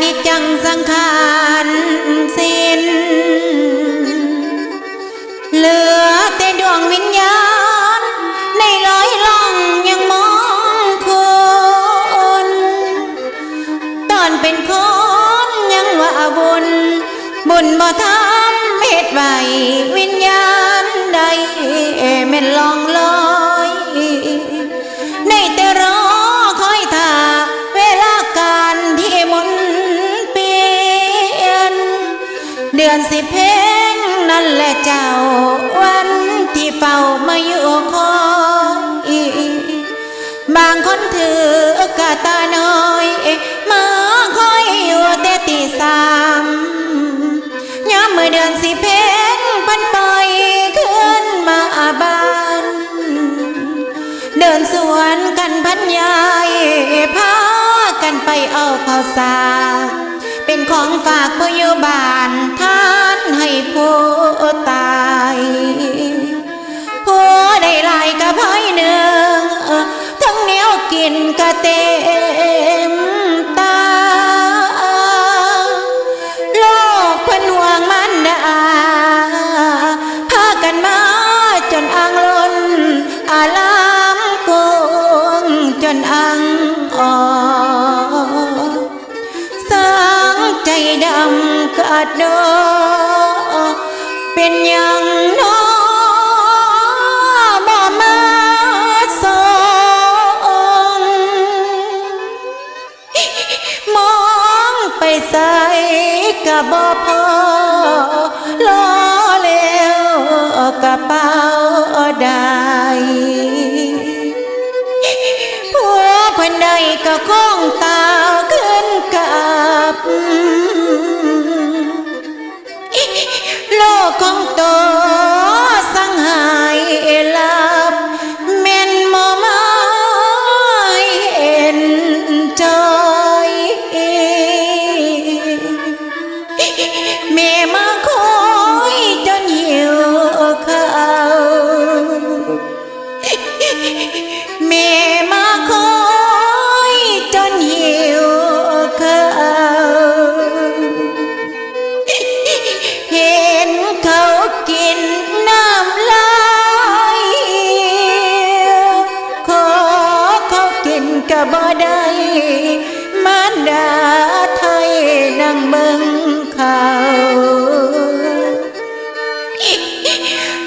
นิจังสังขารสิ้น เหลือแต่ดวงวิญญาณ ในลอยล่องยังมองคนตอนเป็นคนยังว่าบุญ บุญบ่ทำเหตุไว้วิญญาณ อนสิเพงนั่นแหละเจ้า วันที่เฝ้ามาอยู่คอยบางคนถือกะตาน้อยมาคอยอยู่แต่ตีสามยามเมื่อเดือนสิเพงปันปล่อยขึ้นมาบ้าน เดินสวนกันพันยายพากันไปเอาข้าวสาร เป็นของฝากผู้อยู่บ้าลท่านให้ผู้ตายผู้ได้หลายกะพายหนึ่งทั้งเนี้ยกินกระเตำกระโดดเป็นย่างนอบ่มาส่งมองไปใส่กับบ่พอล้อเลี้ยวกระเป๋าได้ผัวพันใดก็ค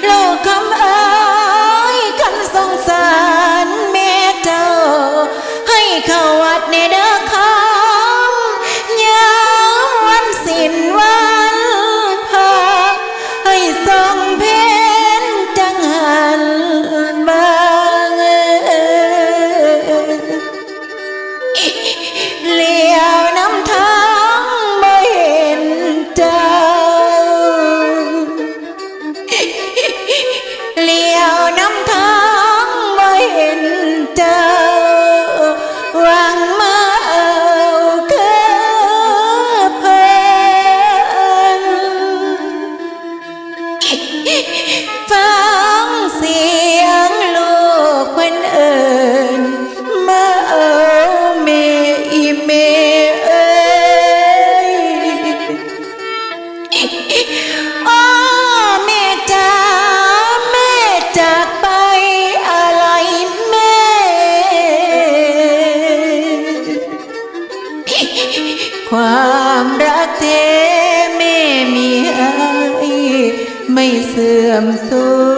โลกคำเอ้ย เสื่อมสูญ